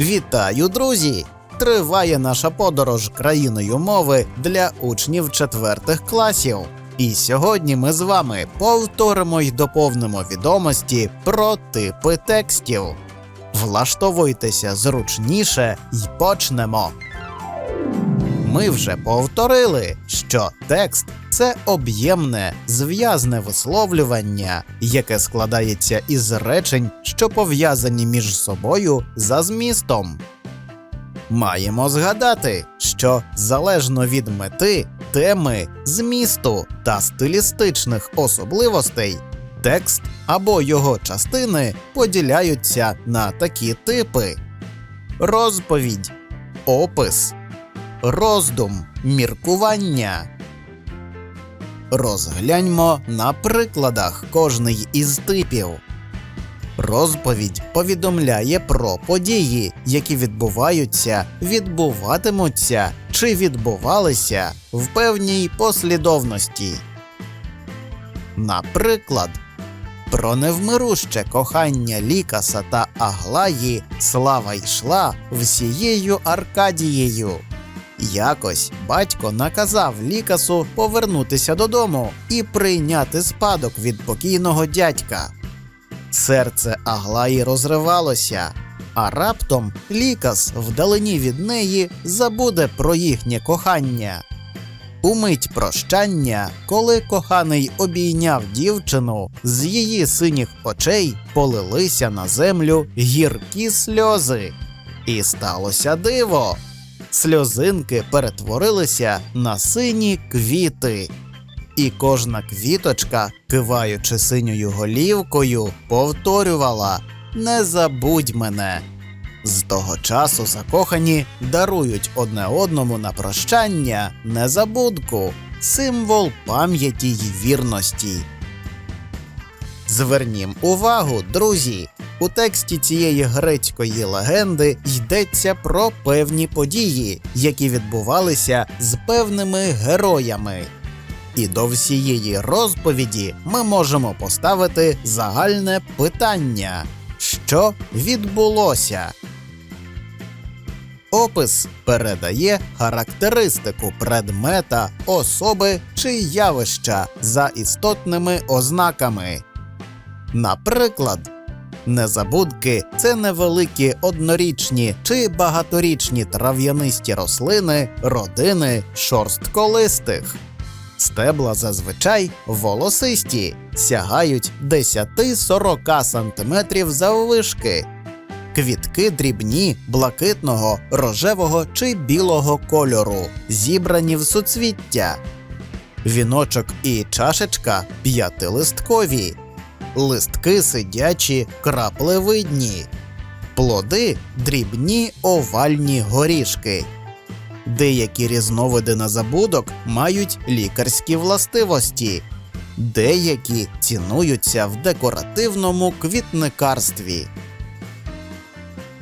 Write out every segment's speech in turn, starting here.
Вітаю, друзі! Триває наша подорож країною мови для учнів четвертих класів. І сьогодні ми з вами повторимо й доповнимо відомості про типи текстів. Влаштовуйтеся зручніше і почнемо. Ми вже повторили, що текст це об'ємне, зв'язне висловлювання, яке складається із речень, що пов'язані між собою за змістом. Маємо згадати, що залежно від мети, теми, змісту та стилістичних особливостей, текст або його частини поділяються на такі типи: розповідь, опис, роздум, міркування. Розгляньмо на прикладах кожний із типів. Розповідь повідомляє про події, які відбуваються, відбуватимуться чи відбувалися в певній послідовності. Наприклад, про невмируще кохання Лікаса та Аглаї слава йшла всією Аркадією. Якось батько наказав Лікасу повернутися додому і прийняти спадок від покійного дядька. Серце Аглаї розривалося, а раптом Лікас вдалині від неї забуде про їхнє кохання. Умить прощання, коли коханий обійняв дівчину, з її синіх очей полилися на землю гіркі сльози. І сталося диво. Сльозинки перетворилися на сині квіти. І кожна квіточка, киваючи синьою голівкою, повторювала Не забудь мене. З того часу закохані дарують одне одному на прощання незабудку, символ пам'яті й вірності. Звернім увагу, друзі. У тексті цієї грецької легенди йдеться про певні події, які відбувалися з певними героями. І до всієї розповіді ми можемо поставити загальне питання: що відбулося? Опис передає характеристику предмета, особи чи явища за істотними ознаками. Наприклад, незабудки це невеликі однорічні чи багаторічні трав'янисті рослини родини шорстколистих. Стебла зазвичай волосисті, сягають 10-40 см заввишки. Квітки дрібні, блакитного, рожевого чи білого кольору, зібрані в суцвіття. Віночок і чашечка п'ятилисткові, листки сидячі, краплевидні, плоди дрібні овальні горішки. Деякі різновиди незабудок мають лікарські властивості, деякі цінуються в декоративному квітникарстві.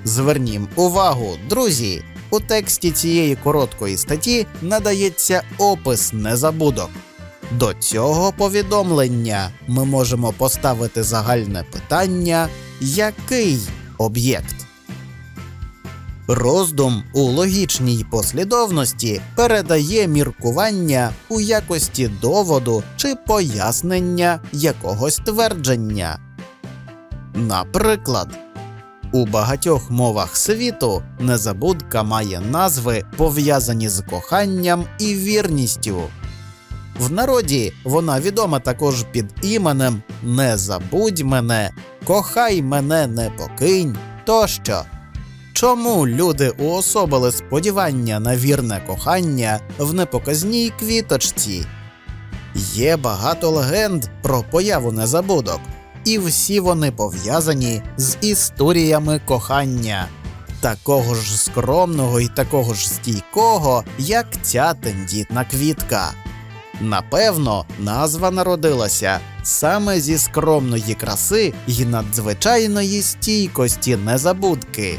Звернім увагу, друзі! У тексті цієї короткої статті надається опис незабудок. До цього повідомлення ми можемо поставити загальне питання який об'єкт? Роздум у логічній послідовності передає міркування у якості доводу чи пояснення якогось твердження. Наприклад, у багатьох мовах світу незабудка має назви, пов'язані з коханням і вірністю. В народі вона відома також під іменем Не забудь мене, кохай мене не покинь тощо. Чому люди уособили сподівання на вірне кохання в непоказній квіточці? Є багато легенд про появу незабудок, і всі вони пов'язані з історіями кохання, такого ж скромного і такого ж стійкого, як ця тендітна квітка. Напевно, назва народилася саме зі скромної краси й надзвичайної стійкості незабудки.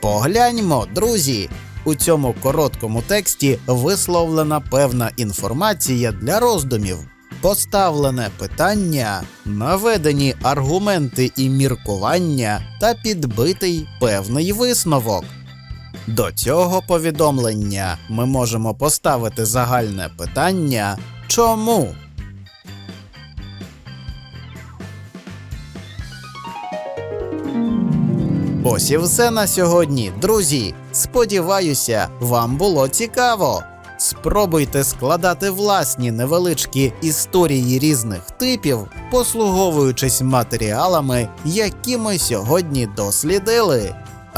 Погляньмо, друзі. У цьому короткому тексті висловлена певна інформація для роздумів. поставлене питання, наведені аргументи і міркування та підбитий певний висновок. До цього повідомлення ми можемо поставити загальне питання чому? Ось і все на сьогодні, друзі. Сподіваюся, вам було цікаво. Спробуйте складати власні невеличкі історії різних типів, послуговуючись матеріалами, які ми сьогодні дослідили.